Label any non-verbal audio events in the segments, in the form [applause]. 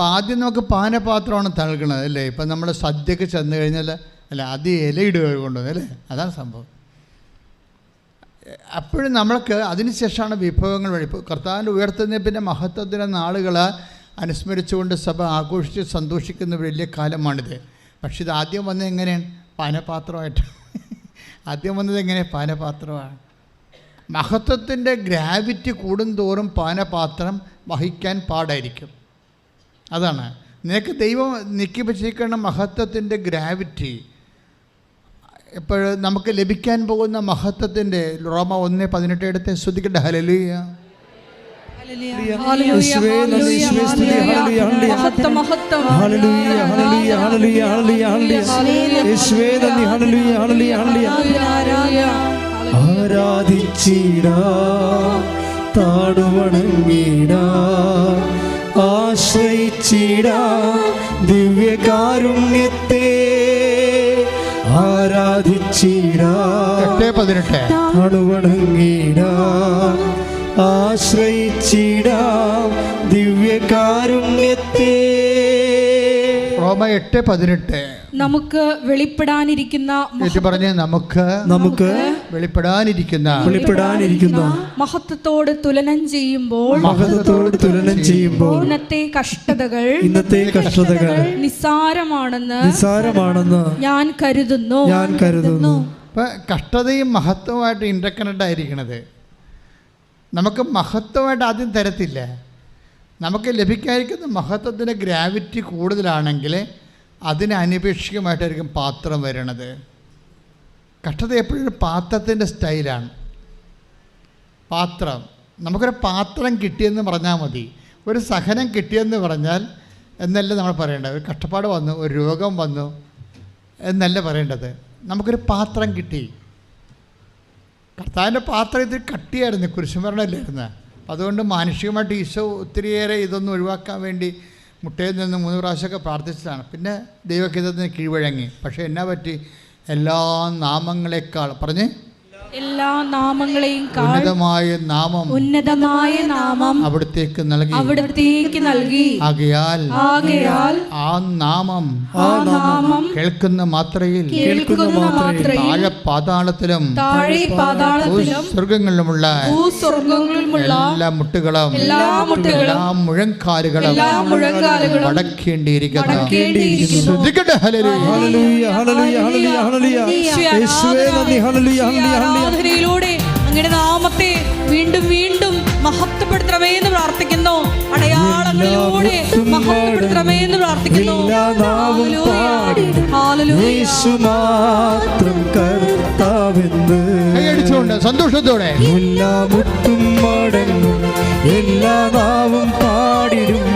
അപ്പോൾ ആദ്യം നമുക്ക് പാനപാത്രമാണ് തഴുകണത് അല്ലേ? ഇപ്പം നമ്മൾ സദ്യക്ക് ചെന്ന് കഴിഞ്ഞാൽ അല്ല ആദ്യം ഇലയിടുക കൊണ്ടുവന്നത് അല്ലേ? അതാണ് സംഭവം. അപ്പോഴും നമ്മൾക്ക് അതിനുശേഷമാണ് വിഭവങ്ങൾ വഴി. ഇപ്പോൾ കർത്താവിന്റെ ഉയർത്തുന്ന പിന്നെ മഹത്വത്തിന്റെ നാളുകൾ അനുസ്മരിച്ചുകൊണ്ട് സഭ ആഘോഷിച്ച് സന്തോഷിക്കുന്ന വലിയ കാലമാണിത്. പക്ഷെ ഇത് ആദ്യം വന്നത് എങ്ങനെയാണ്? പാനപാത്രമായിട്ട്. ആദ്യം വന്നത് എങ്ങനെ പാനപാത്രമാണ്. മഹത്വത്തിന്റെ ഗ്രാവിറ്റി കൂടുന്തോറും പാനപാത്രം വഹിക്കാൻ പാടായിരിക്കും. അതാണ്. നിനക്ക് ദൈവം നീക്കി വച്ചിരിക്കുന്ന മഹത്വത്തിന്റെ ഗ്രാവിറ്റി ഇപ്പോൾ നമുക്ക് ലഭിക്കാൻ പോകുന്ന മഹത്വത്തിന്റെ റോമ ഒന്ന് പതിനെട്ട് എടുത്ത് ശ്രദ്ധിക്കട്ടെ. ഹലലൂയ. ആരാധിച്ചിടാ താടുവണങ്ങിടാ ആശ്രയിച്ചിടാ ദിവ്യകാരുണ്യത്തെ ആരാധിച്ചിടാ പതിനെട്ട്. അണുവണങ്ങിടാ ആശ്രയിച്ചിടാ ദിവ്യകാരുണ്യത്തെ റോമ എട്ട് പതിനെട്ട്. നമുക്ക് വെളിപ്പെടാനിരിക്കുന്ന പറഞ്ഞ് നമുക്ക് നമുക്ക് വെളിപ്പെടാനിരിക്കുന്ന വെളിപ്പെടാനിരിക്കുന്ന മഹത്വത്തോട് തുലനം ചെയ്യുമ്പോൾ മഹത്വത്തോട് തുലനം ചെയ്യുമ്പോൾ ഇന്നത്തെ കഷ്ടതകൾ ഇന്നത്തെ കഷ്ടതകൾ നിസ്സാരമാണെന്ന് നിസ്സാരമാണെന്ന് ഞാൻ കരുതുന്നു. ഞാൻ കരുതുന്നു. ഇപ്പൊ കഷ്ടതയും മഹത്വമായിട്ട് ഇന്റർകണക്ട് ആയിരിക്കണത്. നമുക്ക് മഹത്വമായിട്ട് ആദ്യം തരത്തില്ല. നമുക്ക് ലഭിക്കാതിരിക്കുന്ന മഹത്വത്തിന്റെ ഗ്രാവിറ്റി കൂടുതലാണെങ്കിൽ അതിന് അനപേക്ഷികമായിട്ടായിരിക്കും പാത്രം വരണത്. കഷ്ടത എപ്പോഴും പാത്രത്തിന്റെ സ്റ്റൈലാണ്. പാത്രം. നമുക്കൊരു പാത്രം കിട്ടിയെന്ന് പറഞ്ഞാൽ മതി. ഒരു സഹനം കിട്ടിയെന്ന് പറഞ്ഞാൽ എന്നല്ല നമ്മൾ പറയേണ്ടത്? ഒരു കഷ്ടപ്പാട് വന്നു ഒരു രോഗം വന്നു എന്നല്ല പറയേണ്ടത്? നമുക്കൊരു പാത്രം കിട്ടി. കർത്താവിന്റെ പാത്രം ഇത് കട്ടിയായിരുന്നു കുരിശുമരണമല്ലായിരുന്നു അതുകൊണ്ട് മാനുഷികമായിട്ട് ഈശോ ഒത്തിരിയേറെ ഇതൊന്നും ഒഴിവാക്കാൻ വേണ്ടി മുട്ടയിൽ നിന്ന് മൂന്ന് പ്രാവശ്യമൊക്കെ പ്രാർത്ഥിച്ചതാണ് പിന്നെ ദൈവഹിതത്തിന് കീഴ്വഴങ്ങി. പക്ഷേ എന്നാ പറ്റി? എല്ലാ നാമങ്ങളെക്കാൾ പറഞ്ഞ്? എല്ലാ നാമങ്ങളെയും ഉന്നതമായ നാമം ഉന്നതമായ നാമം അവിടത്തേക്ക് നൽകി. അവിടത്തേക്ക് നൽകി. ആകയാൽ ആകയാൽ ആ നാമം ആ നാമം കേൾക്കുന്ന മാത്രയിൽ കേൾക്കുന്ന മാത്രയിൽ താഴെ പാതാളത്തിലും താഴെ പാതാളത്തിലും സ്വർഗങ്ങളിലുമുള്ള സ്വർഗങ്ങളിലുമുള്ള എല്ലാ മുട്ടുകളും എല്ലാ മുട്ടുകളും എല്ലാ മുഴങ്കാലുകളും എല്ലാ മുഴങ്കാലുകളും അടക്കേണ്ടിയിരിക്കുന്നു. ശ്രദ്ധിക്കട്ടെ. ഹല്ലേലൂയ. ഹല്ലേലൂയ ഹല്ലേലൂയ ഹല്ലേലൂയ ഹല്ലേലൂയ. യേശുവേ നന്ദി. ഹല്ലേലൂയ ഹല്ലേലൂയ. ആരാധനയിലൂടെ അങ്ങയുടെ നാമത്തെ വീണ്ടും വീണ്ടും മഹത്വപ്പെടുത്തണമേ എന്ന് പ്രാർത്ഥിക്കുന്നു. അടയാളങ്ങളിലൂടെ മഹത്വപ്പെടുത്തണമേ എന്ന് പ്രാർത്ഥിക്കുന്നു. എല്ലാ പാടി ഹല്ലേലൂയ. യേശു മാത്രം കർത്താവെന്ന് കൈയടിച്ചുകൊണ്ട് സന്തോഷത്തോടെ. എല്ലാ മുട്ടും മടങ്ങും. എല്ലാ നാവും പാടിടും.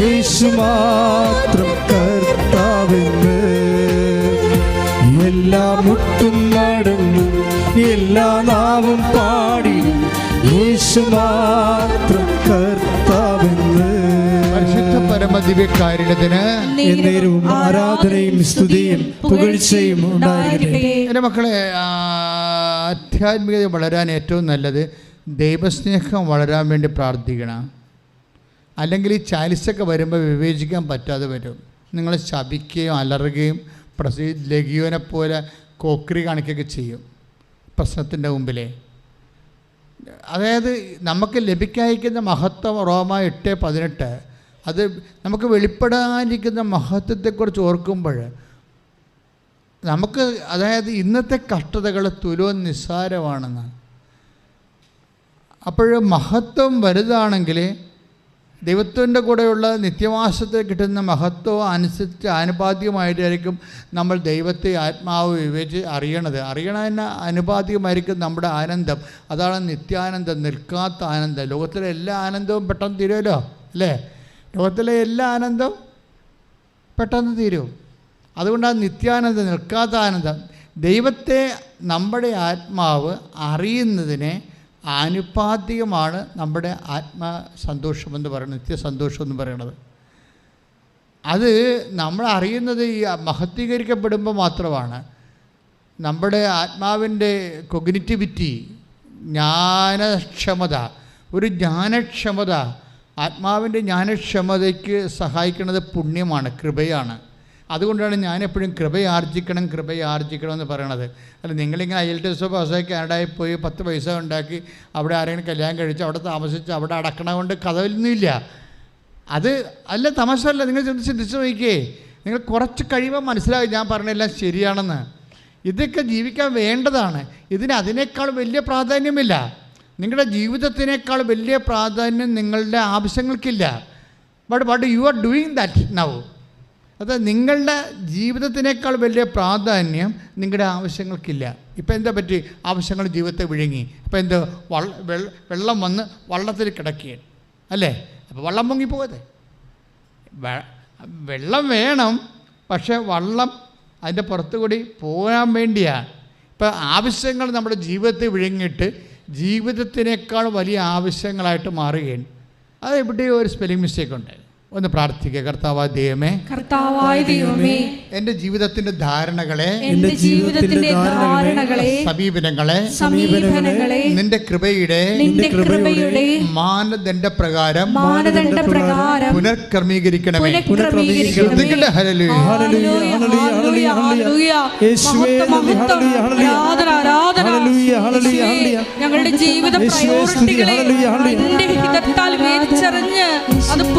യേശു മാത്രം എല്ലാ നാവും പാടി. യേശു മാത്രം കർത്താവെന്ന്. പരിശുദ്ധ പരമദിവ്യകാരുണ്യത്തിന് എന്നേരവും ആരാധനയും സ്തുതിയും പുകഴ്ചയും ഉണ്ടായിരിക്കട്ടെ. എന്റെ മക്കളെ ആധ്യാത്മികത വളരാൻ ഏറ്റവും നല്ലത് ദൈവസ്നേഹം വളരാൻ വേണ്ടി പ്രാർത്ഥിക്കണം. അല്ലെങ്കിൽ ഈ ചാലിസൊക്കെ വരുമ്പോൾ വിവേചിക്കാൻ പറ്റാതെ വരും. നിങ്ങൾ ശപിക്കുകയും അലറുകയും പ്രസി ലഘുവിനെ പോലെ കോക്രി കാണിക്കുകയൊക്കെ ചെയ്യും. പ്രശ്നത്തിന്റെ മുമ്പിൽ അതായത് നമുക്ക് ലഭിക്കാതിരിക്കുന്ന മഹത്വം റോമ എട്ട് പതിനെട്ട് അത് നമുക്ക് വെളിപ്പെടാനിരിക്കുന്ന മഹത്വത്തെക്കുറിച്ച് ഓർക്കുമ്പോൾ നമുക്ക് അതായത് ഇന്നത്തെ കഷ്ടതകൾ തുലോ നിസ്സാരമാണെന്ന് അപ്പോൾ മഹത്വം വലുതാണെങ്കിൽ ദൈവത്തിന്റെ കൂടെയുള്ള നിത്യവാസത്തിൽ കിട്ടുന്ന മഹത്വം അനുസരിച്ച് ആനുപാതികമായിട്ടായിരിക്കും നമ്മൾ ദൈവത്തെ ആത്മാവ് വിവേചി അറിയണത്. അറിയണതിന് അനുപാതികമായിരിക്കും നമ്മുടെ ആനന്ദം. അതാണ് നിത്യാനന്ദം നിൽക്കാത്ത ആനന്ദം. ലോകത്തിലെ എല്ലാ ആനന്ദവും പെട്ടെന്ന് തീരുമല്ലോ അല്ലേ? ലോകത്തിലെ എല്ലാ ആനന്ദവും പെട്ടെന്ന് തീരും. അതുകൊണ്ടാണ് നിത്യാനന്ദം നിൽക്കാത്ത ആനന്ദം. ദൈവത്തെ നമ്മുടെ ആത്മാവ് അറിയുന്നതിനെ ആനുപാതികമാണ് നമ്മുടെ ആത്മസന്തോഷമെന്ന് പറയുന്നത് നിത്യസന്തോഷം എന്ന് പറയുന്നത്. അത് നമ്മൾ അറിയുന്നത് ഈ മഹത്വീകരിക്കപ്പെടുമ്പോൾ മാത്രമാണ്. നമ്മുടെ ആത്മാവിന്റെ കൊഗ്നിറ്റിവിറ്റി ജ്ഞാനക്ഷമത ഒരു ജ്ഞാനക്ഷമത ആത്മാവിന്റെ ജ്ഞാനക്ഷമതയ്ക്ക് സഹായിക്കുന്നത് പുണ്യമാണ് കൃപയാണ്. അതുകൊണ്ടാണ് ഞാനെപ്പോഴും കൃപയാർജിക്കണം കൃപയാർജിക്കണം എന്ന് പറയണത്. അല്ല നിങ്ങളിങ്ങനെ ഐ എൽ ടി എസ് പാസ്സായി കാനഡയിൽ പോയി പത്ത് പൈസ ഉണ്ടാക്കി അവിടെ ആരെങ്കിലും കല്യാണം കഴിച്ച് അവിടെ താമസിച്ച് അവിടെ അടക്കണ കൊണ്ട് കഥയിലൊന്നുമില്ല അത് അല്ല തമാശ അല്ല നിങ്ങൾ ചിന്തിച്ച് നോക്കിയേ. നിങ്ങൾ കുറച്ച് കഴിയുമ്പോൾ മനസ്സിലാവും ഞാൻ പറഞ്ഞെല്ലാം ശരിയാണെന്ന്. ഇതൊക്കെ ജീവിക്കാൻ വേണ്ടതാണ്. ഇതിന് അതിനേക്കാൾ വലിയ പ്രാധാന്യമില്ല. നിങ്ങളുടെ ജീവിതത്തിനേക്കാൾ വലിയ പ്രാധാന്യം നിങ്ങളുടെ ആവശ്യങ്ങൾക്കില്ല. But but you are doing that now അത് നിങ്ങളുടെ ജീവിതത്തിനേക്കാൾ വലിയ പ്രാധാന്യം നിങ്ങളുടെ ആവശ്യങ്ങൾക്കില്ല. ഇപ്പം എന്താ പറ്റി? ആവശ്യങ്ങൾ ജീവിതത്തെ വിഴുങ്ങി. ഇപ്പം എന്ത്? വെള്ളം വന്ന് വള്ളത്തിൽ കിടക്കുകയാണ്. അല്ലേ? അപ്പോൾ വള്ളം പൊങ്ങിപ്പോകതെ വെ- വെള്ളം വേണം പക്ഷേ വള്ളം അതിന്റെ പുറത്തു കൂടി പോകാൻ വേണ്ടിയാണ് ഇപ്പം ആവശ്യങ്ങൾ നമ്മുടെ ജീവിതത്തെ വിഴുങ്ങിയിട്ട് ജീവിതത്തിനേക്കാൾ വലിയ ആവശ്യങ്ങളായിട്ട് മാറുകയാണ്. അത് എവിടെയോ ഒരു സ്പെല്ലിംഗ് മിസ്റ്റേക്ക് ഉണ്ട് ഒന്ന് പ്രാർത്ഥിക്കുക കർത്താവായ ദൈവമേ കർത്താവായ ദൈവമേ എന്റെ ജീവിതത്തിന്റെ ധാരണകളെ എന്റെ ജീവിതത്തിന്റെ ധാരണകളെ സമീപനങ്ങളെ സമീപനങ്ങളെ നിന്റെ കൃപയുടെ നിന്റെ കൃപയുടെ മാനദണ്ഡ പ്രകാരം മാനദണ്ഡ പ്രകാരം പുനർക്രമീകരിക്കണമേ പുനഃക്രമീകരിക്കണമേ ഹല്ലേലൂയ. ഹല്ലേലൂയ, ഹല്ലേലൂയ, ഹല്ലേലൂയ. യേശുവേ, ഹല്ലേലൂയ, ഹല്ലേലൂയ. ആരാധന, ആരാധന. ഹല്ലേലൂയ, ഹല്ലേലൂയ, ഹല്ലേലൂയ. ഞങ്ങളുടെ ജീവിത പ്രയോറിറ്റികളെ ഹല്ലേലൂയ, ഹല്ലേലൂയ. നിന്റെ ഹിതത്താൽ അത്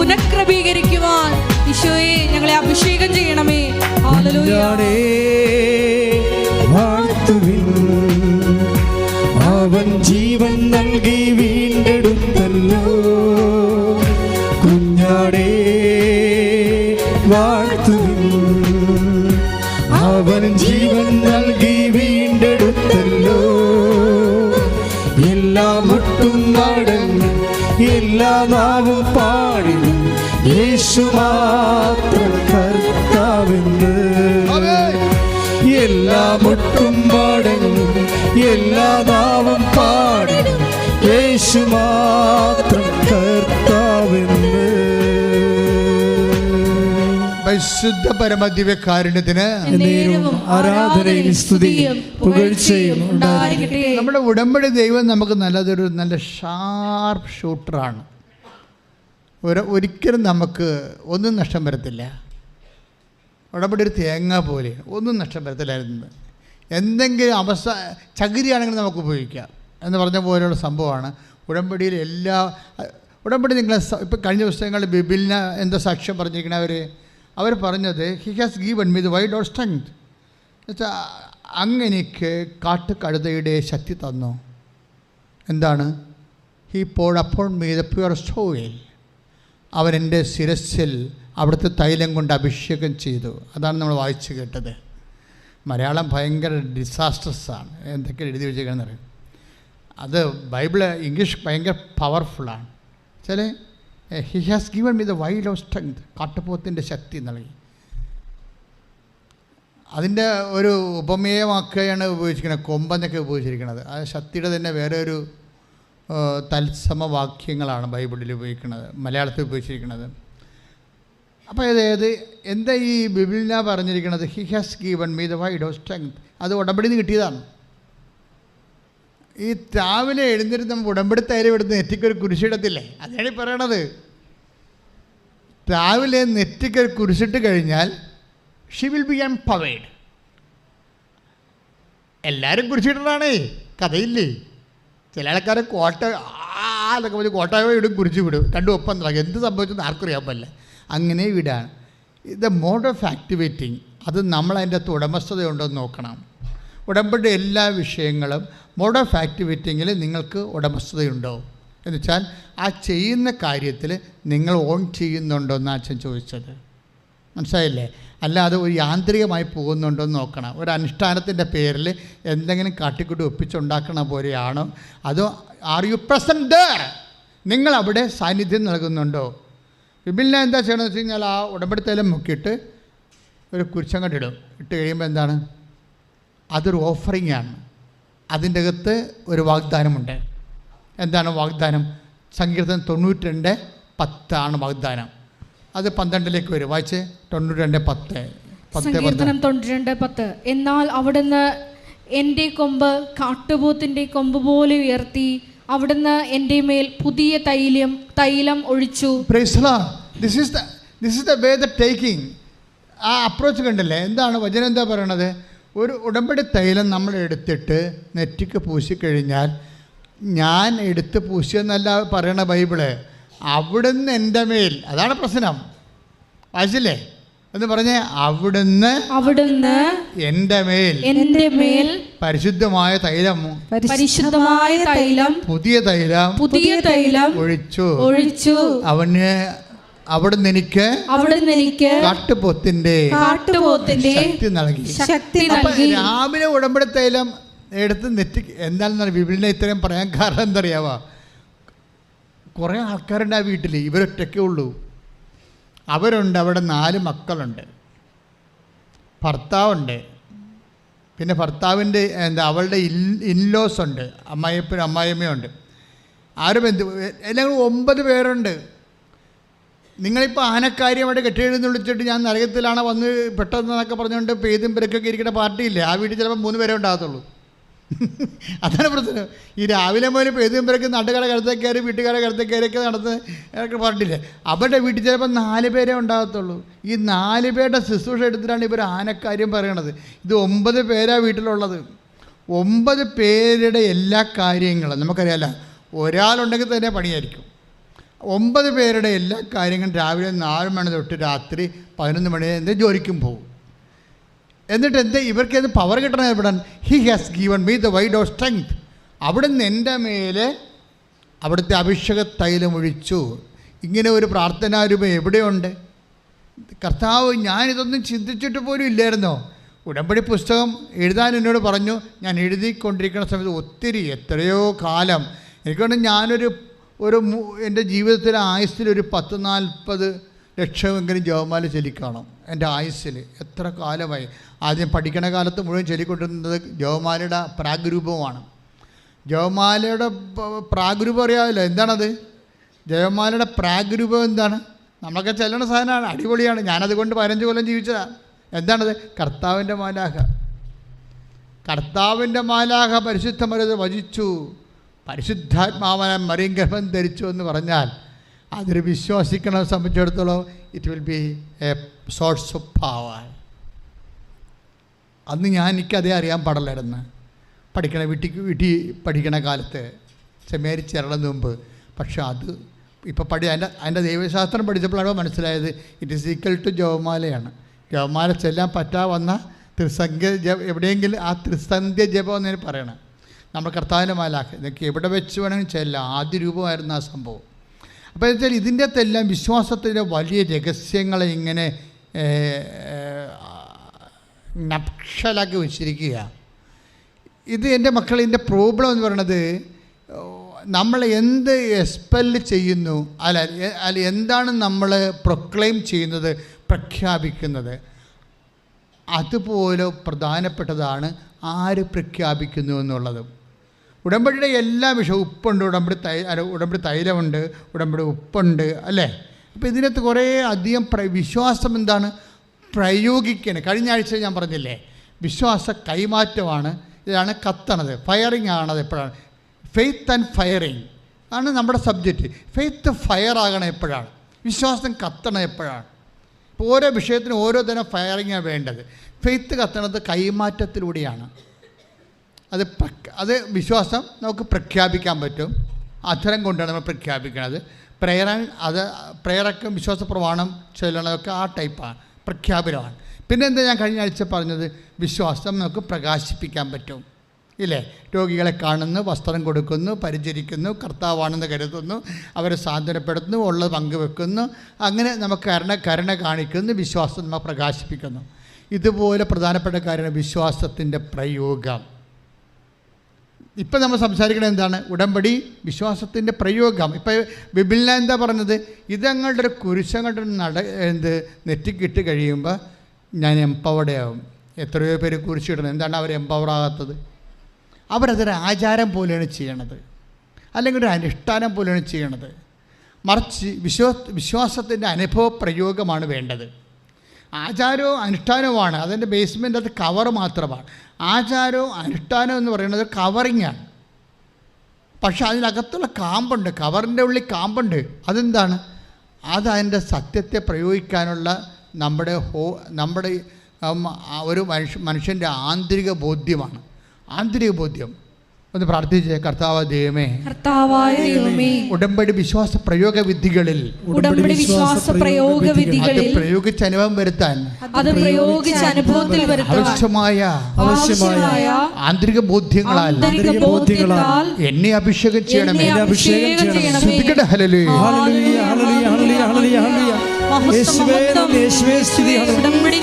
പുനഃക്രമീകരിക്കുവാൻ ഈശോയെ ഞങ്ങളെ അഭിഷേകം ചെയ്യണമേ. അവൻ ജീവൻ നൽകി വീണ്ടെടുത്തല്ലോ. കുഞ്ഞാടേ വാഴ്ത്തു അവൻ ജീവൻ നൽകി വീണ്ടെടുത്തല്ലോ. എല്ലാം മുട്ടും നാടൻ എല്ലാ നാവും യേശു മാത്രം കർത്താവെന്ന്. എല്ലാ മുട്ടും മടങ്ങും എല്ലാ നാവും പാടിടും യേശു മാത്രം കർത്താവെന്ന്. പരിശുദ്ധ പരമദിവ്യകാരുണ്യത്തിന് ആരാധനയും സ്തുതിയും പുകഴ്ചയും നമ്മുടെ ഉടമ്പടി ദൈവം നമുക്ക് നല്ലതൊരു നല്ല ഷാർപ്പ് ഷൂട്ടറാണ് ഒരു ഒരിക്കലും നമുക്ക് ഒന്നും നഷ്ടം വരത്തില്ല. ഉടമ്പടി ഒരു തേങ്ങ പോലെ ഒന്നും നഷ്ടം വരത്തില്ലായിരുന്നു. എന്തെങ്കിലും അവസ്ഥ ചകിരിയാണെങ്കിൽ നമുക്ക് ഉപയോഗിക്കാം എന്ന് പറഞ്ഞ പോലെയുള്ള സംഭവമാണ്. ഉടമ്പടിയിൽ എല്ലാ ഉടമ്പടി നിങ്ങളെ ഇപ്പം കഴിഞ്ഞ പുസ്തകങ്ങളിൽ ബിബിലിന് എന്തോ സാക്ഷ്യം പറഞ്ഞിരിക്കണ അവർ അവർ പറഞ്ഞത് he has given me the wild of strength എന്നുവെച്ചാൽ അങ്ങനെക്ക് കാട്ടുകഴുതയുടെ ശക്തി തന്നു. എന്താണ്? He poured upon me the pure oil അവൻ എന്റെ ശിരസിൽ അവിടുത്തെ തൈലം കൊണ്ട് അഭിഷേകം ചെയ്തു. അതാണ് നമ്മൾ വായിച്ചു കേട്ടത്. മലയാളം ഭയങ്കര ഡിസാസ്റ്റർസ് ആണ്. എന്തൊക്കെ എഴുതി വെച്ചേക്കാണെന്ന് അറിയാം? അത് ബൈബിൾ ഇംഗ്ലീഷ് ഭയങ്കര പവർഫുള്ളാണ് ചില he has given me the wild of strength കാട്ടുപോത്തിന്റെ ശക്തി നൽകി. അതിന്റെ ഒരു ഉപമേയമാക്കുകയാണ് ഉപയോഗിച്ചിരിക്കുന്നത് കൊമ്പെന്നൊക്കെ ഉപയോഗിച്ചിരിക്കുന്നത്. ആ ശക്തിയുടെ തന്നെ വേറെ ഒരു ആ, തത്സമ വാക്യങ്ങളാണ് ബൈബിളിൽ ഉപയോഗിക്കുന്നത് മലയാളത്തിൽ ഉപയോഗിച്ചിരിക്കുന്നത്. അപ്പോൾ അതായത് എന്താ ഈ ബിബിളിന പറഞ്ഞിരിക്കുന്നത്? He has given me the wild of strength അത് ഉടമ്പടി നിന്ന് കിട്ടിയതാണ്. ഈ രാവിലെ എഴുന്നേറ്റ് നമ്മൾ ഉടമ്പടി തൈര് എടുത്ത് നെറ്റിക്കൊരു കുരിശിടത്തില്ലേ അതാണ് ഈ പറയണത്. രാവിലെ നെറ്റിക്കൊരു കുരിശിട്ട് കഴിഞ്ഞാൽ ഷി വിൽ ബി എംപവേഡ് എല്ലാവരും കുരിശിടണാണേ കഥയില്ലേ? ചില ആൾക്കാർ കോട്ട ആ എന്നൊക്കെ പറഞ്ഞ് കോട്ടായോ ഇടും കുറിച്ച് വിടും. രണ്ടും ഒപ്പം നടക്കും. എന്ത് സംഭവിച്ചെന്ന് അറിയാൻ പറ്റില്ല. അങ്ങനെ വിടാണ് ഇത് മോഡ് ഓഫ് ആക്ടിവേറ്റിംഗ് അത് നമ്മളതിന്റെ അകത്ത് ഉടമസ്ഥതയുണ്ടോ എന്ന് നോക്കണം. ഉടമ്പടി എല്ലാ വിഷയങ്ങളും മോഡ് ഓഫ് ആക്ടിവേറ്റിങ്ങിൽ നിങ്ങൾക്ക് ഉടമസ്ഥതയുണ്ടോ? എന്ന് വെച്ചാൽ ആ ചെയ്യുന്ന കാര്യത്തിൽ നിങ്ങൾ ഓൺ ചെയ്യുന്നുണ്ടോ എന്ന് അച്ഛൻ ചോദിച്ചത്. മനസ്സിലായില്ലേ? അല്ലാതെ ഒരു യാന്ത്രികമായി പോകുന്നുണ്ടോ എന്ന് നോക്കണം. ഒരു അനുഷ്ഠാനത്തിന്റെ പേരിൽ എന്തെങ്കിലും കാട്ടിക്കൂട്ടി ഒപ്പിച്ചുണ്ടാക്കണ പോലെയാണോ? അതോ ആർ യു പ്രസന്റ് നിങ്ങൾ അവിടെ സാന്നിധ്യം നൽകുന്നുണ്ടോ? വിപിലിനെ എന്താ ചെയ്യണമെന്ന് വെച്ച് കഴിഞ്ഞാൽ ആ ഉടമ്പടിത്തേലം മുക്കിയിട്ട് ഒരു കുരിശം കണ്ടിടും ഇട്ട് കഴിയുമ്പോൾ എന്താണ്? അതൊരു ഓഫറിംഗ് ആണ്. അതിന്റെ അകത്ത് ഒരു വാഗ്ദാനമുണ്ട്. എന്താണ് വാഗ്ദാനം? സങ്കീർത്തനം തൊണ്ണൂറ്റി രണ്ട് പത്താണ് വാഗ്ദാനം. അത് പന്ത്രണ്ടിലേക്ക് വരും. വായിച്ച്? തൊണ്ണൂറ്റി രണ്ട് പത്ത് സങ്കീർത്തനം തൊണ്ണൂറ്റി പത്ത്. എന്നാൽ അവിടുന്ന് എന്റെ കൊമ്പ് കാട്ടുപോത്തിന്റെ കൊമ്പ് പോലെ ഉയർത്തി അവിടുന്ന് എന്റെ മേൽ പുതിയ തൈലം തൈലം ഒഴിച്ചു. This is this is the way the taking ആ അപ്രോച്ച് കണ്ടില്ലേ? എന്താണ് വചനം എന്താ പറയണത്? ഒരു ഉടമ്പടി തൈലം നമ്മൾ എടുത്തിട്ട് നെറ്റിക്ക് പൂശിക്കഴിഞ്ഞാൽ ഞാൻ എടുത്ത് പൂശിയെന്നല്ല പറയണ ബൈബിൾ. അവിടുന്ന് എന്റെ മേൽ. അതാണ് പ്രശ്നം. വായിച്ചില്ലേ? എന്ന് പറഞ്ഞ് അവിടുന്ന് അവിടുന്ന് എന്റെ മേൽ. എന്റെ മേൽ പരിശുദ്ധമായ തൈലം പരിശുദ്ധമായ തൈലം പുതിയ തൈലം പുതിയ തൈലം ഒഴിച്ചു. ഒഴിച്ചു. അവന് അവിടുന്ന് എനിക്ക് അവിടുന്ന് എനിക്ക് കാട്ടുപോത്തിന്റെ കാട്ടുപോത്തിന്റെ ശക്തി നൽകി. ശക്തി നൽകി. രാവിലെ ഉടമ്പടി തൈലം എടുത്ത് നെറ്റി എന്താണെന്ന് വിപിലിനെ ഇത്രയും പറയാൻ കാരണം എന്തറിയാവാ? കുറേ ആൾക്കാരുണ്ട് ആ വീട്ടിൽ ഇവരൊറ്റയ്ക്കേ ഉള്ളൂ. അവരുണ്ട്. അവിടെ നാല് മക്കളുണ്ട്. ഭർത്താവുണ്ട്. പിന്നെ ഭർത്താവിന്റെ എന്താ അവളുടെ ഇൻ ഇൻലോസ് ഉണ്ട്. അമ്മായിപ്പനും അമ്മായിമ്മയുണ്ട് ആരും എന്ത് എല്ലാം ഒമ്പത് പേരുണ്ട്. നിങ്ങളിപ്പോൾ ആനക്കാര്യം അവിടെ കെട്ടിയെഴുന്ന് വിളിച്ചിട്ട് ഞാൻ നരകത്തിലാണ് വന്ന് പെട്ടെന്നൊക്കെ പറഞ്ഞുകൊണ്ട് പെയ്തും പെരക്കൊക്കെ ഇരിക്കുന്ന പാർട്ടിയില്ലേ? ആ വീട്ടിൽ ചിലപ്പോൾ മൂന്ന് പേരെ ഉണ്ടാകത്തുള്ളൂ. [laughs] അതാണ് പ്രശ്നം. ഈ രാവിലെ മുതൽ പെയ്തും പെരക്ക് നാട്ടുകാരെ കരുത്തേക്കാർ വീട്ടുകാരെ കരുത്തേക്കാരൊക്കെ നടന്ന് പാർട്ടിയില്ലേ അവരുടെ വീട്ടിൽ ചിലപ്പോൾ നാല് പേരെ ഉണ്ടാകത്തുള്ളൂ. ഈ നാല് പേരുടെ ശുശ്രൂഷ എടുത്തിട്ടാണ് ഇവർ ആനക്കാര്യം പറയണത്. ഇത് ഒമ്പത് പേരാ വീട്ടിലുള്ളത്. ഒമ്പത് പേരുടെ എല്ലാ കാര്യങ്ങളും നമുക്കറിയാലോ ഒരാളുണ്ടെങ്കിൽ തന്നെ പണിയായിരിക്കും. ഒമ്പത് പേരുടെ എല്ലാ കാര്യങ്ങളും രാവിലെ നാല് മണി തൊട്ട് രാത്രി പതിനൊന്ന് മണി എന്ത് ജോലിക്കും പോകും. എന്നിട്ട് എന്ത് ഇവർക്ക് എന്ത് പവർ കിട്ടണം എവിടെ? He has given me the wild of strength അവിടുന്ന് എന്റെ മേലെ അവിടുത്തെ അഭിഷേക തൈലം ഒഴിച്ചു. ഇങ്ങനെ ഒരു പ്രാർത്ഥനാരൂപം എവിടെയുണ്ട്? കർത്താവ് ഞാനിതൊന്നും ചിന്തിച്ചിട്ട് പോലും ഇല്ലായിരുന്നോ? ഉടമ്പടി പുസ്തകം എഴുതാൻ എന്നോട് പറഞ്ഞു ഞാൻ എഴുതിക്കൊണ്ടിരിക്കുന്ന സമയത്ത് ഒത്തിരി എത്രയോ കാലം. എനിക്കൊണ്ട് ഞാനൊരു ഒരു എന്റെ ജീവിതത്തിലെ ആയുസ്സിൽ ഒരു പത്ത് നാൽപ്പത് ലക്ഷമെങ്കിലും ജവമാല ചൊല്ലിക്കാണും? എന്റെ ആയുസ്സിൽ എത്ര കാലമായി? ആദ്യം പഠിക്കണ കാലത്ത് മുഴുവൻ ചൊല്ലിക്കൊണ്ടിരുന്നത് ജവമാലയുടെ പ്രാഗ്രൂപമാണ്. ജവമാലയുടെ പ- പ്രാഗ്രൂപം അറിയാമല്ലോ. എന്താണത്? ജവമാലയുടെ പ്രാഗ്രൂപം എന്താണ്? നമ്മളൊക്കെ ചെല്ലണ സാധനമാണ്. അടിപൊളിയാണ്. ഞാനതുകൊണ്ട് പതിനഞ്ച് കൊല്ലം ജീവിച്ചതാണ് എന്താണത്? കർത്താവിന്റെ മാലാഹ കർത്താവിന്റെ മാലാഹ പരിശുദ്ധ മരുത് വചിച്ചു. പരിശുദ്ധാത്മാവനെ മറിയും ഗർഭം ധരിച്ചു എന്ന് പറഞ്ഞാൽ അതൊരു വിശ്വസിക്കണ സംബന്ധിച്ചിടത്തോളം it will be a source of power അന്ന് ഞാൻ എനിക്കതേ അറിയാൻ പാടില്ലായിരുന്നു. പഠിക്കണ വീട്ടിൽ വീട്ടിൽ പഠിക്കണ കാലത്ത് സെമേരി ചേരണതിന് മുമ്പ്. പക്ഷെ അത് ഇപ്പോൾ പഠി അതിന്റെ അതിന്റെ ദൈവശാസ്ത്രം പഠിച്ചപ്പോഴാണ് മനസ്സിലായത്? ഇറ്റ് ഈസ് ഈക്വൽ ടു ജപമാലയാണ്. ജപമാല ചെല്ലാൻ പറ്റാ വന്ന ത്രിസംഖ്യ ജപ എവിടെയെങ്കിലും ആ ത്രിസന്ധ്യ ജപം എന്നതിന് പറയണം. നമ്മൾ കർത്താവിന്റെ മാലാഖ് നിങ്ങൾക്ക് എവിടെ വെച്ച് വേണമെങ്കിൽ ചെല്ലാം. ആദ്യ രൂപമായിരുന്നു ആ സംഭവം. അപ്പോൾ വെച്ചാൽ ഇതിന്റെ അകത്തെല്ലാം വിശ്വാസത്തിന്റെ വലിയ രഹസ്യങ്ങളെ ഇങ്ങനെ നക്ഷലാക്കി വെച്ചിരിക്കുക ഇത് എന്റെ മക്കൾ ഇതിന്റെ പ്രോബ്ലം എന്ന് പറയുന്നത് നമ്മൾ എന്ത് എക്സ്പെൽ ചെയ്യുന്നു അല്ല അല്ല എന്താണ് നമ്മൾ പ്രൊക്ലെയിം ചെയ്യുന്നത് പ്രഖ്യാപിക്കുന്നത്? അതുപോലെ പ്രധാനപ്പെട്ടതാണ് ആര് പ്രഖ്യാപിക്കുന്നു എന്നുള്ളത്. ഉടമ്പടിയുടെ എല്ലാ വിഷയവും ഉപ്പുണ്ട് ഉടമ്പടി തൈ അല്ല ഉടമ്പടി തൈലമുണ്ട് ഉടമ്പടി ഉപ്പുണ്ട് അല്ലേ? അപ്പോൾ ഇതിനകത്ത് കുറേ അധികം പ്ര വിശ്വാസം എന്താണ്? പ്രയോഗിക്കണം. കഴിഞ്ഞ ആഴ്ച ഞാൻ പറഞ്ഞില്ലേ വിശ്വാസ കൈമാറ്റമാണ് ഇതാണ് കത്തണത് ഫയറിങ് ആണത് എപ്പോഴാണ്? ഫെയ്ത്ത് ആൻഡ് ഫയറിങ് ആണ് നമ്മുടെ സബ്ജക്റ്റ്. ഫെയ്ത്ത് ഫയർ ആകണം എപ്പോഴാണ്? വിശ്വാസം കത്തണം എപ്പോഴാണ്? ഇപ്പോൾ ഓരോ വിഷയത്തിനും ഓരോ തരം ഫയറിങ്ങാണ് വേണ്ടത്. ഫെയ്ത്ത് കത്തണത് കൈമാറ്റത്തിലൂടെയാണ്. അത് അത് വിശ്വാസം നമുക്ക് പ്രഖ്യാപിക്കാൻ പറ്റും. അധരം കൊണ്ടാണ് നമ്മൾ പ്രഖ്യാപിക്കുന്നത് പ്രേയർ അത് പ്രേയറൊക്കെ വിശ്വാസ പ്രമാണം ചൊല്ലണതൊക്കെ ആ ടൈപ്പാണ് പ്രഖ്യാപനമാണ്. പിന്നെ എന്താ ഞാൻ കഴിഞ്ഞ ആഴ്ച പറഞ്ഞത്? വിശ്വാസം നമുക്ക് പ്രകാശിപ്പിക്കാൻ പറ്റും. ഇല്ലേ? രോഗികളെ കാണുന്നു വസ്ത്രം കൊടുക്കുന്നു പരിചരിക്കുന്നു കർത്താവാണെന്ന് കരുതുന്നു അവരെ സാന്ത്വനപ്പെടുത്തുന്നു ഉള്ളത് പങ്കുവെക്കുന്നു അങ്ങനെ നമുക്ക് കരുണ കരുണ കാണിക്കുന്നു വിശ്വാസം നമ്മൾ പ്രകാശിപ്പിക്കുന്നു. ഇതുപോലെ പ്രധാനപ്പെട്ട കാര്യമാണ് വിശ്വാസത്തിന്റെ പ്രയോഗം. ഇപ്പം നമ്മൾ സംസാരിക്കുന്നത് എന്താണ്? ഉടമ്പടി വിശ്വാസത്തിന്റെ പ്രയോഗം. ഇപ്പം ബിബിലിന എന്താ പറഞ്ഞത്? ഇതങ്ങളുടെ ഒരു കുരിശങ്ങളുടെ നട എന്ത് നെറ്റിക്കിട്ട് കഴിയുമ്പോൾ ഞാൻ എംപവർഡ് ആവും. എത്രയോ പേര് കുരിശിടുന്നത് എന്താണ് അവർ എംപവർ ആകാത്തത്? അവരതൊരു ആചാരം പോലെയാണ് ചെയ്യണത്. അല്ലെങ്കിൽ ഒരു അനുഷ്ഠാനം പോലെയാണ് ചെയ്യണത്. മറിച്ച് വിശ്വാസ വിശ്വാസത്തിന്റെ അനുഭവ പ്രയോഗമാണ് വേണ്ടത്. ആചാരവും അനുഷ്ഠാനവുമാണ്. അതിന്റെ ബേസ്മെന്റ് അത് കവർ മാത്രമാണ്. ആചാരവും അനുഷ്ഠാനവും എന്ന് പറയുന്നത് കവറിങ്ങാണ് പക്ഷെ അതിനകത്തുള്ള കാമ്പുണ്ട്. കവറിന്റെ ഉള്ളിൽ കാമ്പുണ്ട്. അതെന്താണ്? അത് സത്യത്തെ പ്രയോഗിക്കാനുള്ള നമ്മുടെ ഹോ നമ്മുടെ ഒരു മനുഷ്യ മനുഷ്യന്റെ ആന്തരിക ബോധ്യമാണ്. ആന്തരിക ബോധ്യം. ഒന്ന് പ്രാർത്ഥിച്ചേ കർത്താവ് ദൈവമേ കർത്താവായ ദൈവമേ ഉടമ്പടി വിശ്വാസ പ്രയോഗ വിധികളിൽ ഉടമ്പടി വിശ്വാസ പ്രയോഗ അത് വിധികളിൽ പ്രയോഗിച്ച് അനുഭവം വരുത്താൻ അത് പ്രയോഗിച്ച അനുഭവത്തിൽ വരുത്താൻ ആവശ്യമായ ആവശ്യമായ ആന്തരിക ബോധ്യങ്ങളാൽ ആന്തരിക എന്നെ അഭിഷേകം ചെയ്യണമേ. എന്നെ അഭിഷേകം ചെയ്യണമേ. ശ്രദ്ധിക്കട്ടെ ഹലലേ ഹല്ലേലൂയ. ഹല്ലേലൂയ ഹല്ലേലൂയ ഹല്ലേലൂയ ഹല്ലേലൂയ. യേശുവേ യേശുവേ സ്തുതി ഹല്ലേലൂയ. ഉടമ്പടി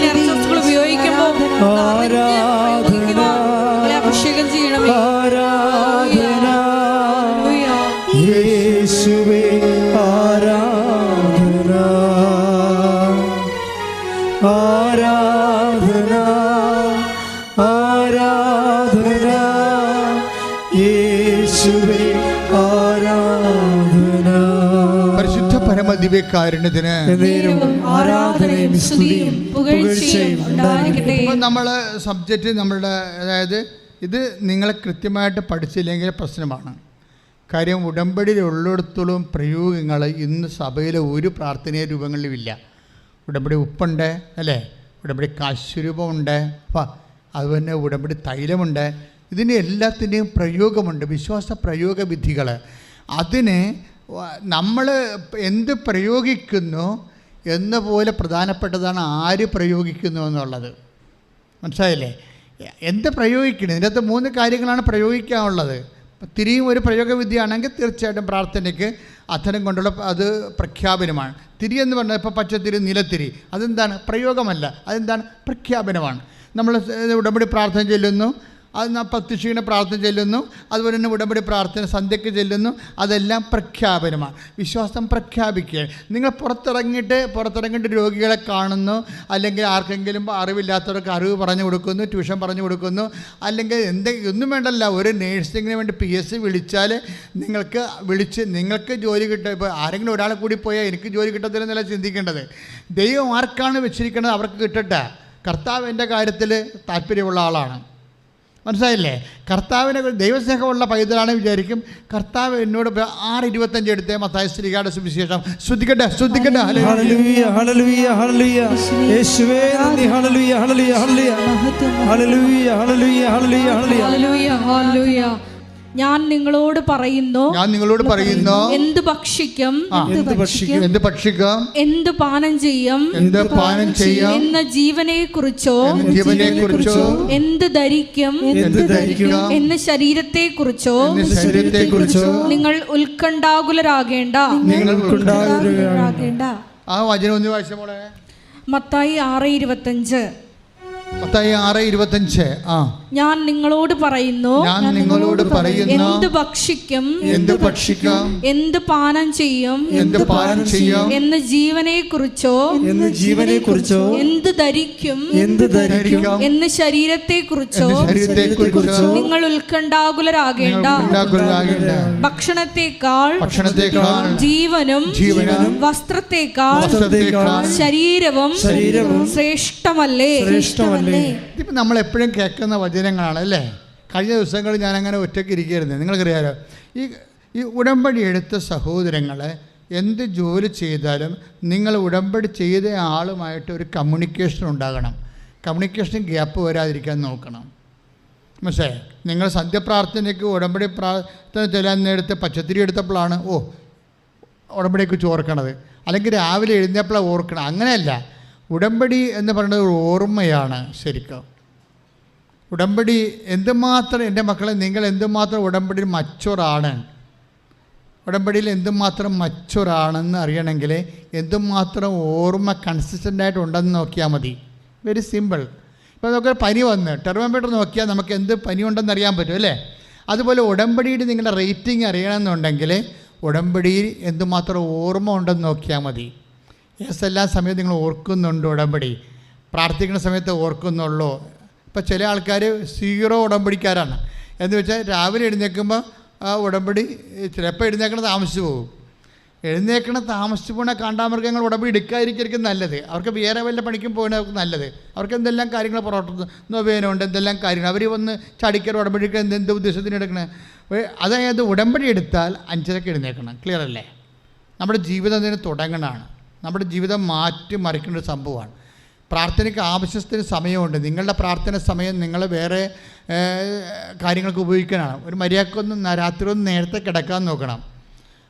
ഉപയോഗിക്കുമ്പോൾ ആരാധന അഭിഷേകം ചെയ്യണമേ. ആരാധന യേശുവേ ആരാധന? ആരാധന? ആരാധന? യേശുവേ ആരാധന? പരിശുദ്ധ പരമദിവ്യകാരുണ്യത്തിന് എന്നേരവും ആരാധനയും സ്തുതിയും പുകഴ്ചയും ഉണ്ടായിരിക്കട്ടെ ഇപ്പം നമ്മൾ സബ്ജക്റ്റ് നമ്മളുടെ അതായത് ഇത് നിങ്ങൾ കൃത്യമായിട്ട് പഠിച്ചില്ലെങ്കിൽ പ്രശ്നമാണ്. കാര്യം ഉടമ്പടിയിൽ ഉള്ളിടത്തോളം പ്രയോഗങ്ങൾ ഇന്ന് സഭയിലെ ഒരു പ്രാർത്ഥനീയ രൂപങ്ങളിലുമില്ല ഉടമ്പടി ഉപ്പുണ്ട് അല്ലേ? ഉടമ്പടി കാശുരൂപമുണ്ട് അപ്പം അതുപോലെ ഉടമ്പടി തൈലമുണ്ട്. ഇതിന് എല്ലാത്തിന്റെയും പ്രയോഗമുണ്ട് വിശ്വാസ പ്രയോഗ വിധികൾ അതിന് നമ്മൾ എന്ത് പ്രയോഗിക്കുന്നു എന്ന പോലെ പ്രധാനപ്പെട്ടതാണ് ആര് പ്രയോഗിക്കുന്നു എന്നുള്ളത്. മനസ്സിലായില്ലേ? എന്ത് പ്രയോഗിക്കണം? ഇതിന്റെ അകത്ത് മൂന്ന് കാര്യങ്ങളാണ് പ്രയോഗിക്കാനുള്ളത്. തിരിയും ഒരു പ്രയോഗവിദ്യയാണെങ്കിൽ തീർച്ചയായിട്ടും പ്രാർത്ഥനയ്ക്ക് അധനം കൊണ്ടുള്ള അത് പ്രഖ്യാപനമാണ്. തിരി എന്ന് പറഞ്ഞാൽ ഇപ്പോൾ പച്ചത്തിരി നിലത്തിരി. അതെന്താണ്? പ്രയോഗമല്ല. അതെന്താണ്? പ്രഖ്യാപനമാണ്. നമ്മൾ ഉടമ്പടി പ്രാർത്ഥന ചെല്ലുന്നു. അത് നാം പ്രത്യക്ഷീണ പ്രാർത്ഥന ചെല്ലുന്നു. അതുപോലെ തന്നെ ഉടമ്പടി പ്രാർത്ഥന സന്ധ്യയ്ക്ക് ചെല്ലുന്നു. അതെല്ലാം പ്രഖ്യാപനമാണ്. വിശ്വാസം പ്രഖ്യാപിക്കുക. നിങ്ങൾ പുറത്തിറങ്ങിയിട്ട് പുറത്തിറങ്ങിയിട്ട് രോഗികളെ കാണുന്നു. അല്ലെങ്കിൽ ആർക്കെങ്കിലും അറിവില്ലാത്തവർക്ക് അറിവ് പറഞ്ഞു കൊടുക്കുന്നു ട്യൂഷൻ പറഞ്ഞു കൊടുക്കുന്നു. അല്ലെങ്കിൽ എന്തെങ്കിലും ഒന്നും വേണ്ടല്ല. ഒരു നേഴ്സിങ്ങിന് വേണ്ടി പി എസ് സി വിളിച്ചാൽ നിങ്ങൾക്ക് വിളിച്ച് നിങ്ങൾക്ക് ജോലി കിട്ടുക ഇപ്പോൾ ആരെങ്കിലും ഒരാളെ കൂടി പോയാൽ എനിക്ക് ജോലി കിട്ടത്തില്ലെന്നല്ല ചിന്തിക്കേണ്ടത്. ദൈവം ആർക്കാണ് വെച്ചിരിക്കുന്നത് അവർക്ക് കിട്ടട്ടെ. കർത്താവ് എന്റെ കാര്യത്തിൽ താല്പര്യമുള്ള ആളാണ്. മനസ്സിലായില്ലേ? കർത്താവിനെ ദൈവസ്നേഹമുള്ള പൈതലാണ് വിചാരിക്കും. കർത്താവ് എന്നോട് ആറ് ഇരുപത്തഞ്ച് എടുത്തേ മത്തായ ശ്രീകാട് സുവിശേഷം. ശ്രദ്ധിക്കട്ടെ ശ്രദ്ധിക്കട്ടെ ഹല്ലേലൂയ. ഞാൻ നിങ്ങളോട് പറയുന്നു. ഞാൻ നിങ്ങളോട് പറയുന്നു. എന്ത് ഭക്ഷിക്കും? എന്ത് ഭക്ഷിക്കും? എന്ത് പാനം ചെയ്യും? എന്ത് പാനം ചെയ്യും? എന്ന ജീവനെ കുറിച്ചോ ജീവനെ കുറിച്ചോ എന്ത് ധരിക്കും? എന്ത് ധരിക്കുക എന്ന ശരീരത്തെ കുറിച്ചോ ശരീരത്തെ കുറിച്ചോ നിങ്ങൾ ഉത്കണ്ഠാകുലരാകേണ്ട. നിങ്ങൾ ഉത്കണ്ഠാകുലരാകേണ്ട. ആ വചനം ഒന്ന് വായിച്ചോളെ മത്തായി ആറ് ഇരുപത്തഞ്ച്. മത്തായി ആറ് ഇരുപത്തഞ്ച്. ആ. ഞാൻ നിങ്ങളോട് പറയുന്നു. ഞാൻ നിങ്ങളോട് പറയുന്നു. എന്ത് ഭക്ഷിക്കും? എന്ത് ഭക്ഷിക്കാം? എന്ത് പാനം ചെയ്യും? എന്ത് പാനം ചെയ്യാം? എന്ന് ജീവനെ കുറിച്ചോ എന്ന് ജീവനെ കുറിച്ചോ എന്ത് ധരിക്കും? എന്ത് ധരിക്കും? എന്ന് ശരീരത്തെ കുറിച്ചോ ശരീരത്തെ കുറിച്ചോ നിങ്ങൾ ഉത്കണ്ഠാകുലരാകേണ്ട. ഭക്ഷണത്തെക്കാൾ ഭക്ഷണത്തെക്കാൾ ജീവനും ജീവനും വസ്ത്രത്തെക്കാൾ വസ്ത്രത്തെക്കാൾ ശരീരവും ശരീരവും ശ്രേഷ്ഠമല്ലേ? ശ്രേഷ്ഠമല്ലേ? ഇതിപ്പോൾ നമ്മൾ എപ്പോഴും കേൾക്കുന്ന വചനങ്ങളാണ് അല്ലേ? കഴിഞ്ഞ ദിവസങ്ങളിൽ അങ്ങനെ ഒറ്റയ്ക്ക് ഇരിക്കുകയായിരുന്നു. നിങ്ങൾക്കറിയാലോ ഈ ഈ ഉടമ്പടി എടുത്ത സഹോദരങ്ങളെ എന്ത് ജോലി ചെയ്താലും നിങ്ങൾ ഉടമ്പടി ചെയ്ത ആളുമായിട്ട് ഒരു കമ്മ്യൂണിക്കേഷൻ ഉണ്ടാകണം. കമ്മ്യൂണിക്കേഷൻ ഗ്യാപ്പ് വരാതിരിക്കാൻ നോക്കണം. മനസ്സേ നിങ്ങൾ സന്ധ്യപ്രാർത്ഥനയ്ക്ക് ഉടമ്പടി പ്രാർത്ഥന ചെല്ലാൻ നേരത്തെ പച്ചത്തിരി എടുത്തപ്പോഴാണ് ഓ ഉടമ്പടിക്ക് ചോർക്കണത് അല്ലെങ്കിൽ രാവിലെ എഴുന്നേപ്പോഴാണ് ഓർക്കണം അങ്ങനെയല്ല. ഉടമ്പടി എന്ന് പറയുന്നത് ഒരു ഓർമ്മയാണ് ശരിക്കും. ഉടമ്പടി എന്തുമാത്രം എന്റെ മക്കളെ നിങ്ങൾ എന്തുമാത്രം ഉടമ്പടി മച്ചുറാണ് ഉടമ്പടിയിൽ എന്തുമാത്രം മച്ചുറാണെന്ന് അറിയണമെങ്കിൽ എന്തുമാത്രം ഓർമ്മ കൺസിസ്റ്റന്റായിട്ട് ഉണ്ടെന്ന് നോക്കിയാൽ മതി. വെരി സിമ്പിൾ ഇപ്പോൾ നമുക്ക് പനി വന്ന് ടെർമോമീറ്റർ നോക്കിയാൽ നമുക്ക് എന്ത് പനി ഉണ്ടെന്ന് അറിയാൻ പറ്റും അല്ലേ? അതുപോലെ ഉടമ്പടിയുടെ നിങ്ങളുടെ റേറ്റിംഗ് അറിയണമെന്നുണ്ടെങ്കിൽ ഉടമ്പടിയിൽ എന്തുമാത്രം ഓർമ്മ ഉണ്ടെന്ന് നോക്കിയാൽ മതി. യെസ് എല്ലാ സമയത്തും നിങ്ങൾ ഓർക്കുന്നുണ്ട് ഉടമ്പടി. പ്രാർത്ഥിക്കുന്ന സമയത്ത് ഓർക്കുന്നുള്ളൂ. ഇപ്പം ചില ആൾക്കാർ സീറോ ഉടമ്പടിക്കാരാണ്. എന്ന് വെച്ചാൽ രാവിലെ എഴുന്നേൽക്കുമ്പോൾ ആ ഉടമ്പടി ചിലപ്പോൾ എഴുന്നേക്കണ താമസിച്ചു പോകും. എഴുന്നേക്കണ താമസിച്ചു പോണ കാണ്ടാമൃഗങ്ങൾ ഉടമ്പടി എടുക്കാതിരിക്കും നല്ലത്. അവർക്ക് വേറെ വല്ല പണിക്കും പോകുന്നവർക്ക് നല്ലത്. അവർക്ക് എന്തെല്ലാം കാര്യങ്ങൾ പുറത്തു നോവേനുണ്ട് എന്തെല്ലാം കാര്യങ്ങൾ. അവർ വന്ന് ചടിക്കൽ ഉടമ്പടിക്കാൻ എന്ത് എന്ത് ഉദ്ദേശത്തിന് എടുക്കണേ? അതായത് ഉടമ്പടി എടുത്താൽ അഞ്ചരക്ക് എഴുന്നേക്കണം ക്ലിയർ അല്ലേ? നമ്മുടെ ജീവിതം അതിന് തുടങ്ങണമാണ് നമ്മുടെ ജീവിതം മാറ്റി മറിക്കുന്ന ഒരു സംഭവമാണ്. പ്രാർത്ഥനയ്ക്ക് ആവശ്യത്തിന് സമയമുണ്ട്. നിങ്ങളുടെ പ്രാർത്ഥന സമയം നിങ്ങൾ വേറെ കാര്യങ്ങൾക്ക് ഉപയോഗിക്കാനാണ്. ഒരു മര്യാദക്കൊന്നും രാത്രി ഒന്ന് നേരത്തെ കിടക്കാൻ നോക്കണം.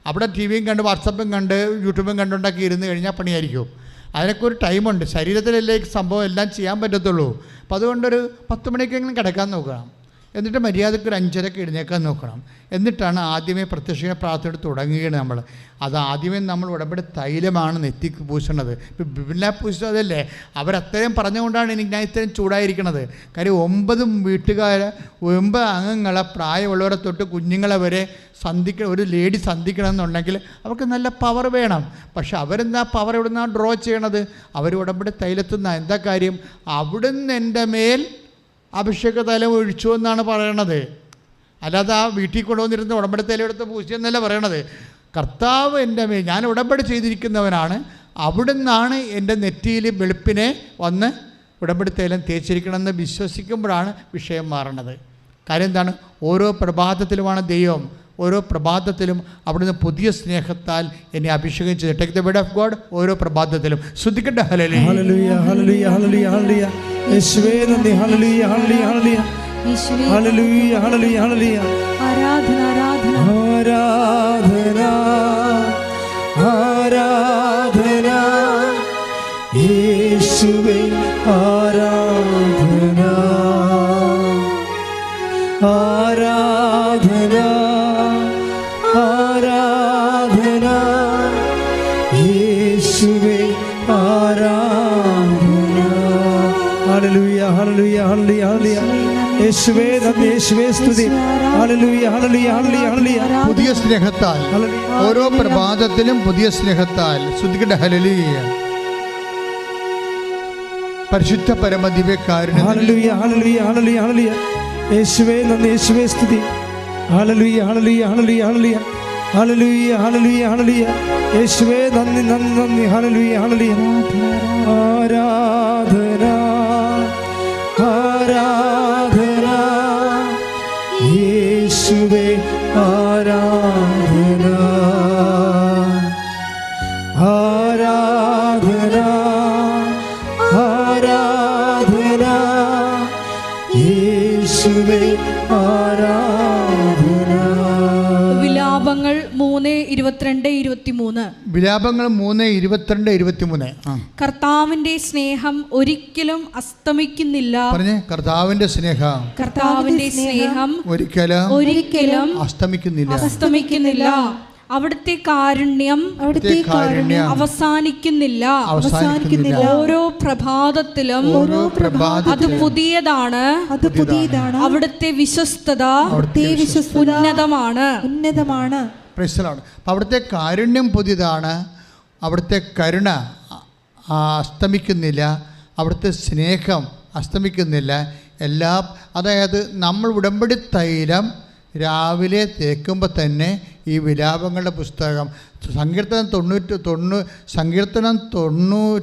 അവിടെ ടി വിയും കണ്ട് വാട്സപ്പും കണ്ട് യൂട്യൂബും കണ്ടുണ്ടാക്കി ഇരുന്ന് കഴിഞ്ഞാൽ പണിയായിരിക്കും. അതിനൊക്കെ ഒരു ടൈമുണ്ട്. ശരീരത്തിലല്ലേ സംഭവം എല്ലാം ചെയ്യാൻ പറ്റത്തുള്ളൂ. അപ്പോൾ അതുകൊണ്ടൊരു പത്ത് മണിക്കെങ്കിലും കിടക്കാൻ നോക്കണം. എന്നിട്ട് മര്യാദയ്ക്ക് ഒരു അഞ്ചരക്ക് എഴുന്നേക്കാൻ നോക്കണം. എന്നിട്ടാണ് ആദ്യമേ പ്രത്യക്ഷ പ്രാർത്ഥന തുടങ്ങുകയാണ് നമ്മൾ. അത് ആദ്യമേ നമ്മൾ ഉടമ്പടി തൈലമാണ് നെറ്റിക്ക് പൂശണത്. ഇപ്പം ബിബില പൂശിച്ചത് അവരത്രയും പറഞ്ഞുകൊണ്ടാണ് എനിക്ക് ഞാൻ ഇത്രയും ചൂടായിരിക്കണത്. കാര്യം ഒമ്പത് വീട്ടുകാരെ ഒമ്പത് അംഗങ്ങളെ പ്രായമുള്ളവരെ തൊട്ട് കുഞ്ഞുങ്ങളെ വരെ സന്ധിക്ക ഒരു ലേഡി സന്ധിക്കണമെന്നുണ്ടെങ്കിൽ അവർക്ക് നല്ല പവർ വേണം. പക്ഷെ അവരെന്താ പവർ എവിടെ നിന്നാണ് ഡ്രോ ചെയ്യണത്? അവർ ഉടമ്പടി തൈലത്തുനിന്നാണ് എന്താ കാര്യം? അവിടുന്ന് എന്റെ മേൽ അഭിഷേക തൈലം ഒഴിച്ചു എന്നാണ് പറയണത്. അല്ലാതെ ആ വീട്ടിൽ കൊണ്ടുവന്നിരുന്ന ഉടമ്പടി തൈലം എടുത്ത് പൂശിയെന്നല്ല പറയണത്. കർത്താവ് എന്റെ മേ ഞാൻ ഉടമ്പടി ചെയ്തിരിക്കുന്നവനാണ്. അവിടുന്നാണ് എന്റെ നെറ്റിയിൽ വെളുപ്പിനെ വന്ന് ഉടമ്പടി തൈലം തേച്ചിരിക്കണമെന്ന് വിശ്വസിക്കുമ്പോഴാണ് വിഷയം മാറണത്. കാര്യം എന്താണ്? ഓരോ പ്രഭാതത്തിലുമാണ് ദൈവം. ഓരോ പ്രഭാതത്തിലും അവിടുന്ന് പുതിയ സ്നേഹത്താൽ എന്നെ അഭിഷേകം ചെയ്ത്. Take the word of God ഓരോ പ്രഭാതത്തിലും. ശ്രദ്ധിക്കട്ടെ? ഹലലി ഹലലിയ ഹലലിയ ഹലലിയ ഹല്ലേലൂയ യേശുവേ നന്ദി. ഹല്ലേലൂയ ഹല്ലേലൂയ ഹല്ലേലൂയ. യേശുവേ. ഹല്ലേലൂയ ഹല്ലേലൂയ ഹല്ലേലൂയ. ആരാധന ആരാധന. ആരാധന ആരാധന. യേശുവേ ആരാധന യേശുവേ നന്ദി യേശുവേ സ്തുതി. പുതിയ സ്നേഹത്താൽ. ഓരോ പ്രഭാതത്തിലും പുതിയ സ്നേഹത്താൽ. ശ്രദ്ധിക്കട്ടെ ഹലലിയ പരിശുദ്ധ ഹല്ലേലൂയ യേശുവേ നന്ദി യേശുവേ സ്തുതി. യേശുവേ നന്ദി നന്ദി നന്ദി. ഹല്ലേലൂയ. ആരാധന ആരാധന. യേശുവേ ആരാധന വിലാപങ്ങൾ മൂന്ന് ഇരുപത്തിരണ്ട് ഇരുപത്തിമൂന്ന്. വിലാപങ്ങൾ മൂന്ന് ഇരുപത്തിരണ്ട് ഇരുപത്തിമൂന്ന്. കർത്താവിന്റെ സ്നേഹം ഒരിക്കലും അസ്തമിക്കുന്നില്ല. പറഞ്ഞേ കർത്താവിന്റെ സ്നേഹം. കർത്താവിന്റെ സ്നേഹം ഒരിക്കലും ഒരിക്കലും അസ്തമിക്കുന്നില്ല. അസ്തമിക്കുന്നില്ല. അവിടുത്തെ കാരുണ്യം അവിടുത്തെ കാരുണ്യം അവസാനിക്കുന്നില്ല. അവസാനിക്കുന്നില്ല. ഓരോ പ്രഭാതത്തിലും ഓരോ പ്രഭാതം അത് പുതിയതാണ്. അത് പുതിയതാണ്. അവിടുത്തെ വിശ്വസ്തത അവിടുത്തെ വിശ്വസ്തത ഉന്നതമാണ്. ഉന്നതമാണ്. പ്രശ്നമാണ് അവിടുത്തെ കാരുണ്യം പുതിയതാണ്. അവിടുത്തെ കരുണ അസ്തമിക്കുന്നില്ല. അവിടുത്തെ സ്നേഹം അസ്തമിക്കുന്നില്ല. എല്ലാ അതായത് നമ്മൾ ഉടമ്പടി തൈലം രാവിലെ തേക്കുമ്പോൾ തന്നെ ഈ വിലാപങ്ങളുടെ പുസ്തകം. സങ്കീർത്തനം തൊണ്ണൂറ്റ് തൊണ്ണൂ സങ്കീർത്തനം തൊണ്ണൂ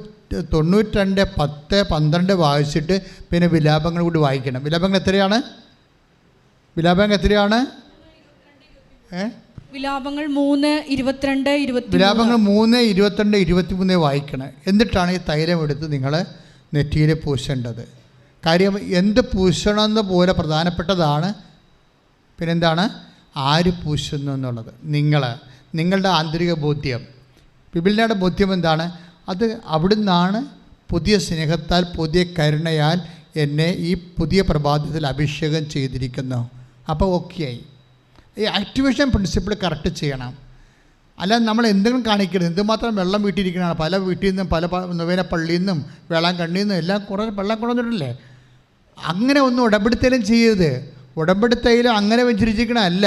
തൊണ്ണൂറ്റിരണ്ട് പത്ത് പന്ത്രണ്ട് വായിച്ചിട്ട് പിന്നെ വിലാപങ്ങൾ കൂടി വായിക്കണം. വിലാപങ്ങൾ എത്രയാണ്? വിലാപങ്ങൾ എത്രയാണ്? ഏ? വിലാപങ്ങൾ മൂന്ന് ഇരുപത്തിരണ്ട് ഇരുപത്തി വിലാപങ്ങൾ മൂന്ന് ഇരുപത്തിരണ്ട് ഇരുപത്തിമൂന്ന് വായിക്കണം. എന്നിട്ടാണ് ഈ തൈലം എടുത്ത് നിങ്ങൾ നെറ്റിയിൽ പൂശേണ്ടത്. കാര്യം എന്ത് പൂശണമെന്ന് പോലെ പ്രധാനപ്പെട്ടതാണ് പിന്നെന്താണ്? ആര് പൂശുന്നു എന്നുള്ളത്. നിങ്ങൾ നിങ്ങളുടെ ആന്തരിക ബോധ്യം. ബിബിലിനയുടെ ബോധ്യം എന്താണ്? അത് അവിടുന്നാണ് പുതിയ സ്നേഹത്താൽ പുതിയ കരുണയാൽ എന്നെ ഈ പുതിയ പ്രഭാതത്തിൽ അഭിഷേകം ചെയ്തിരിക്കുന്നു. അപ്പോൾ ആയി ഈ ആക്ടിവേഷൻ പ്രിൻസിപ്പിൾ കറക്റ്റ് ചെയ്യണം. അല്ലാതെ നമ്മൾ എന്തെങ്കിലും കാണിക്കരുത്. എന്തുമാത്രം വെള്ളം വീട്ടിരിക്കണതാണ് പല വീട്ടിൽ നിന്നും പല നൊവേന പള്ളിയിൽ നിന്നും വേളാങ്കണ്ണിയിൽ നിന്നും എല്ലാം കുറേ വെള്ളം കൊണ്ടുവന്നിട്ടില്ലേ? അങ്ങനെ ഒന്നും ഇടപെടുത്തലും തൈലം ചെയ്യരുത്. ഉടമ്പടി തൈലം അങ്ങനെ വെച്ചിരിക്കണമല്ല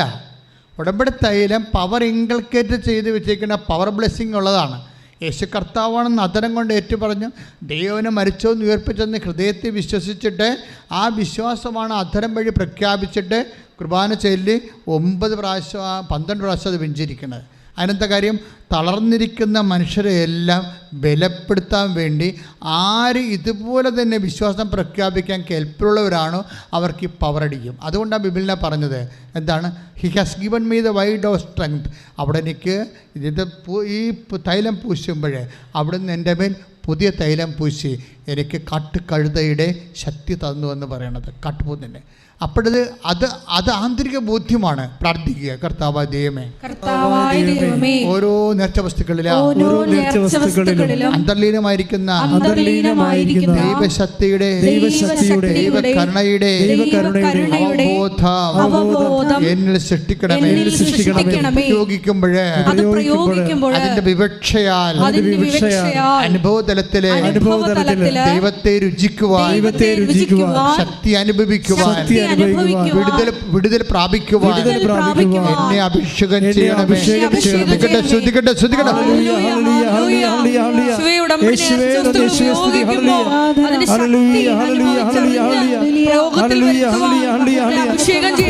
ഉടമ്പടി തൈലം പവർ ഇൻകൾക്കേറ്റ് ചെയ്ത് വെച്ചിരിക്കുന്ന പവർ ബ്ലെസ്സിങ് ഉള്ളതാണ്. യേശു കർത്താവാണെന്ന് നദനം കൊണ്ട് ഏറ്റു പറഞ്ഞു ദൈവനെ മരിച്ചോന്ന് ഉയർപ്പിച്ചെന്ന് ഹൃദയത്തിൽ വിശ്വസിച്ചിട്ട് ആ വിശ്വാസമാണ് അധരം വഴി പ്രഖ്യാപിച്ചിട്ട് കുർബാന ചൊല്ലി ഒമ്പത് പ്രാവശ്യം പന്ത്രണ്ട് പ്രാവശ്യം അത് വെഞ്ചിരിക്കുന്നത് അതിനത്തെ കാര്യം? തളർന്നിരിക്കുന്ന മനുഷ്യരെ എല്ലാം ബലപ്പെടുത്താൻ വേണ്ടി ആര് ഇതുപോലെ തന്നെ വിശ്വാസം പ്രഖ്യാപിക്കാൻ കെൽപ്പുള്ളവരാണോ അവർക്ക് ഈ പവറടിക്കും അതുകൊണ്ടാണ് ബിബിലിനെ പറഞ്ഞത്. എന്താണ്? He has given me the wild of strength അവിടെ എനിക്ക് ഇത് ഈ തൈലം പൂശുമ്പോഴേ അവിടുന്ന് എന്റെ മേൽ പുതിയ തൈലം പൂശി. എനിക്ക് കാട്ടുകഴുതയുടെ ശക്തി തന്നു എന്ന് പറയണത് കാട്ടുപോത്തിന്റെ അപ്പോഴത് അത് അത് ആന്തരിക ബോധ്യമാണ്. പ്രാർത്ഥിക്കുക. കർത്താവ് ദൈവമേ. കർത്താവായ ദൈവമേ. ഓരോ നേർച്ച വസ്തുക്കളിലെ അന്തർലീനമായിരിക്കുന്ന അന്തർലീനമായിരിക്കുന്ന ദൈവശക്തിയുടെ ദൈവശക്തിയുടെ, ദൈവകരുണയുടെ എന്നിൽ സൃഷ്ടിക്കണമേ. പ്രയോഗിക്കുമ്പോൾ അതിന്റെ വിവക്ഷയാൽ അനുഭവതലത്തിൽ ദൈവത്തെ രുചിക്കുവാൻ ദൈവത്തെ രുചിക്കുവാൻ ശക്തി അനുഭവിക്കുവാൻ ശക്തി അനുഭവിക്കുവാൻ വിടുതൽ വിടുതൽ പ്രാപിക്കുവാൻ വിടുതൽ പ്രാപിക്കുവാൻ എന്നെ അഭിഷേകം ചെയ്യണം അഭിഷേകം അഭിഷേകം ശ്രദ്ധിക്കട്ടെ ശ്രദ്ധിക്കട്ടെ ശ്രദ്ധിക്കട്ടെ ഹല്ലേലൂയ, ഹല്ലേലൂയ, ഹല്ലേലൂയ, ഹല്ലേലൂയ, ഹല്ലേലൂയ. യേശുവേ, യേശുവേ, യേശുവേ, സ്തുതി, ഹല്ലേലൂയ. ഹല്ലേലൂയ, ഹല്ലേലൂയ, ഹല്ലേലൂയ, ഹല്ലേലൂയ. ഹല്ലേലൂയ, ഹല്ലേലൂയ, ഹല്ലേലൂയ. അഭിഷേകം ചെയ്യും